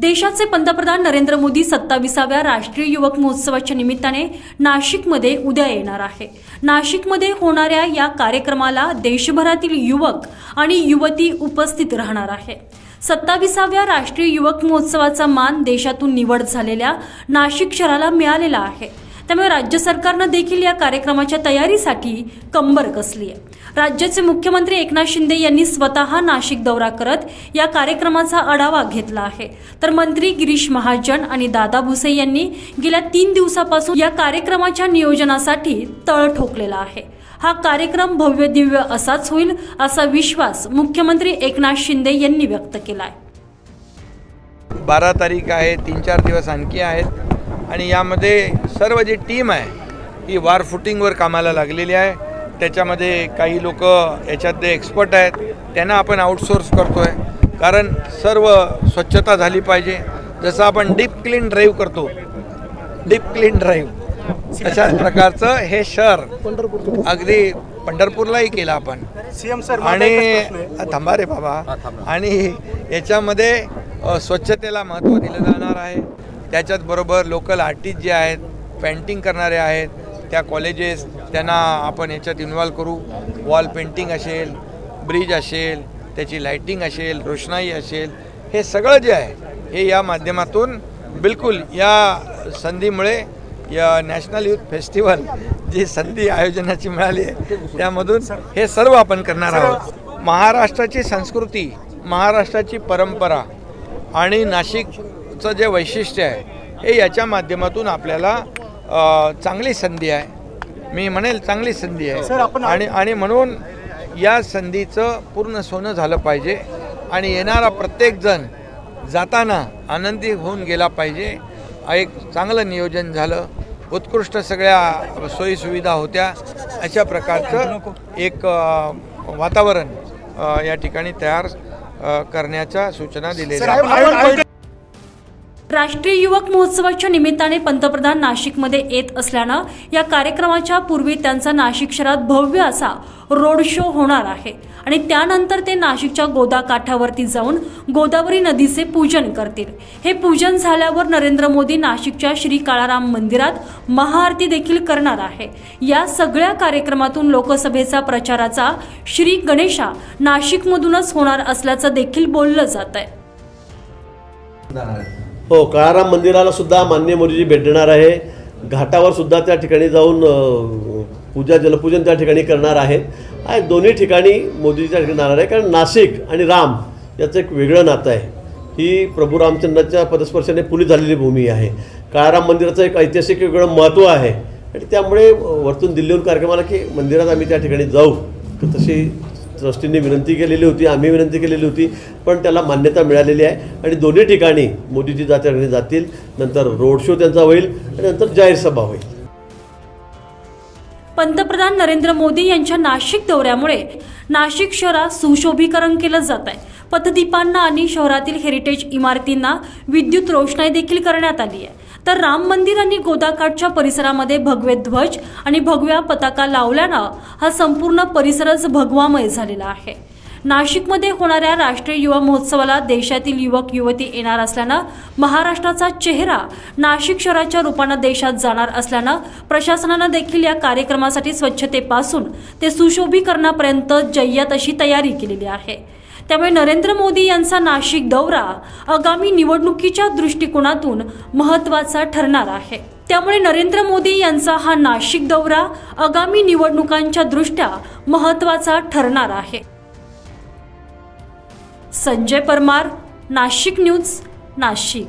देशाचे पंतप्रधान नरेंद्र मोदी सत्ताविसाव्या राष्ट्रीय युवक महोत्सवाच्या निमित्ताने नाशिकमध्ये उद्या येणार आहे. नाशिकमध्ये होणाऱ्या या कार्यक्रमाला देशभरातील युवक आणि युवती उपस्थित राहणार आहे. सत्ताविसाव्या राष्ट्रीय युवक महोत्सवाचा मान देशातून निवड झालेल्या नाशिक शहराला मिळालेला आहे. त्यामुळे राज्य सरकारनं देखील या कार्यक्रमाच्या तयारीसाठी कंबर कसली आहे. राज्याचे मुख्यमंत्री एकनाथ शिंदे यांनी स्वतः नाशिक दौरा करत या कार्यक्रमाचा आढावा घेतला आहे. तर मंत्री गिरीश महाजन आणि दादा भुसे यांनी गेल्या तीन दिवसापासून या कार्यक्रमाच्या नियोजनासाठी तळ ठोकलेला आहे. हा कार्यक्रम भव्य दिव्य असाच होईल असा विश्वास मुख्यमंत्री एकनाथ शिंदे यांनी व्यक्त केला आहे बारा तारीख आहे तीन चार दिवस आणखी आहेत. आणि यामध्ये सर्व जी टीम आहे ही वार फुटिंगवर कामाला लागलेली आहे. त्याच्यामध्ये काही लोक याच्यातले एक्सपर्ट आहेत त्यांना आपण आउटसोर्स करतो आहे कारण सर्व स्वच्छता झाली पाहिजे. जसं आपण डीप क्लीन ड्राईव्ह करतो. डीप क्लीन ड्राईव्ह अशा प्रकारचं हे शहर. अगदी पंढरपूरलाही केलं आपण. सीएम सर आणि थांबा रे बाबा. आणि याच्यामध्ये स्वच्छतेला महत्त्व दिलं जाणार आहे. त्याच्याचबरोबर लोकल आर्टिस्ट जे आहेत पेंटिंग करणारे आहेत त्या कॉलेजेस त्यांना आपण याच्यात इन्व्हॉल्व करू. वॉल पेंटिंग असेल ब्रिज असेल त्याची लाईटिंग असेल रोषणाई असेल हे सगळं जे आहे हे या माध्यमातून बिलकुल या संधीमुळे या नॅशनल युथ फेस्टिवल जी संधी आयोजनाची मिळाली आहे त्यामधून हे सर्व आपण करणार आहोत. महाराष्ट्राची संस्कृती महाराष्ट्राची परंपरा आणि नाशिक नाशिकचं जे वैशिष्ट्य आहे हे याच्या माध्यमातून आपल्याला चांगली संधी आहे. मी म्हणेल चांगली संधी आहे. आणि आणि म्हणून या संधीचं पूर्ण सोनं झालं पाहिजे. आणि येणारा प्रत्येकजण जाताना आनंदी होऊन गेला पाहिजे. एक चांगलं नियोजन झालं. उत्कृष्ट सगळ्या सोयीसुविधा होत्या. अशा प्रकारचं एक वातावरण या ठिकाणी तयार करण्याच्या सूचना दिलेल्या. राष्ट्रीय युवक महोत्सवाच्या निमित्ताने पंतप्रधान नाशिकमध्ये येत असल्यानं या कार्यक्रमाच्या पूर्वी त्यांचा नाशिक शहरात भव्य असा रोड शो होणार आहे. आणि त्यानंतर ते नाशिकच्या गोदा काठावरती जाऊन गोदावरी नदीचे पूजन करतील. हे पूजन झाल्यावर नरेंद्र मोदी नाशिकच्या श्री काळाराम मंदिरात महाआरती देखील करणार आहे. या सगळ्या कार्यक्रमातून लोकसभेचा प्रचाराचा श्री गणेशा नाशिकमधूनच होणार असल्याचं देखील बोललं जात आहे हो काळाराम मंदिराला सुद्धा मान्य मोदीजी भेट देणार आहे. घाटावर सुद्धा त्या ठिकाणी जाऊन पूजा जलपूजन त्या ठिकाणी करणार आहेत. आणि दोन्ही ठिकाणी मोदीजी त्या ठिकाणी जाणार आहे. कारण नाशिक आणि राम याचं एक वेगळं नातं आहे. ही प्रभू रामचंद्राच्या पदस्पर्शाने पुली झालेली भूमी आहे. काळाराम मंदिराचं एक ऐतिहासिक वेगळं महत्त्व आहे. आणि त्यामुळे वरतून दिल्लीहून कार्यक्रमाला की मंदिरात आम्ही त्या ठिकाणी जाऊ. तशी ट्रस्टींनी विनंती केलेली होती आम्ही विनंती केलेली होती पण त्याला मान्यता मिळालेली आहे. आणि दोन्ही ठिकाणी मोदीजी त्या जातील. नंतर रोड शो त्यांचा होईल आणि नंतर जाहीर सभा होईल. पंतप्रधान नरेंद्र मोदी यांच्या नाशिक दौऱ्यामुळे नाशिक शहरात सुशोभीकरण केलं जात आहे. पथदीपांना आणि शहरातील हेरिटेज इमारतींना विद्युत रोषणाई देखील करण्यात आली आहे. तर राम मंदिर आणि गोदाकाठच्या परिसरामध्ये भगवे ध्वज आणि भगव्या पताका लावल्यानं हा संपूर्ण परिसरच भगवामय झालेला आहे. नाशिकमध्ये होणाऱ्या राष्ट्रीय युवा महोत्सवाला देशातील युवक युवती येणार असल्यानं महाराष्ट्राचा चेहरा नाशिक शहराच्या रूपानं देशात जाणार असल्यानं प्रशासनानं देखील या कार्यक्रमासाठी स्वच्छतेपासून ते सुशोभीकरणापर्यंत जय्यत अशी तयारी केलेली आहे. त्यामुळे नरेंद्र मोदी यांचा नाशिक दौरा आगामी निवडणुकीच्या दृष्टिकोनातून महत्त्वाचा ठरणार आहे. त्यामुळे नरेंद्र मोदी यांचा हा नाशिक दौरा आगामी निवडणुकांच्या दृष्ट्या महत्त्वाचा ठरणार आहे. संजय परमार नाशिक न्यूज नाशिक.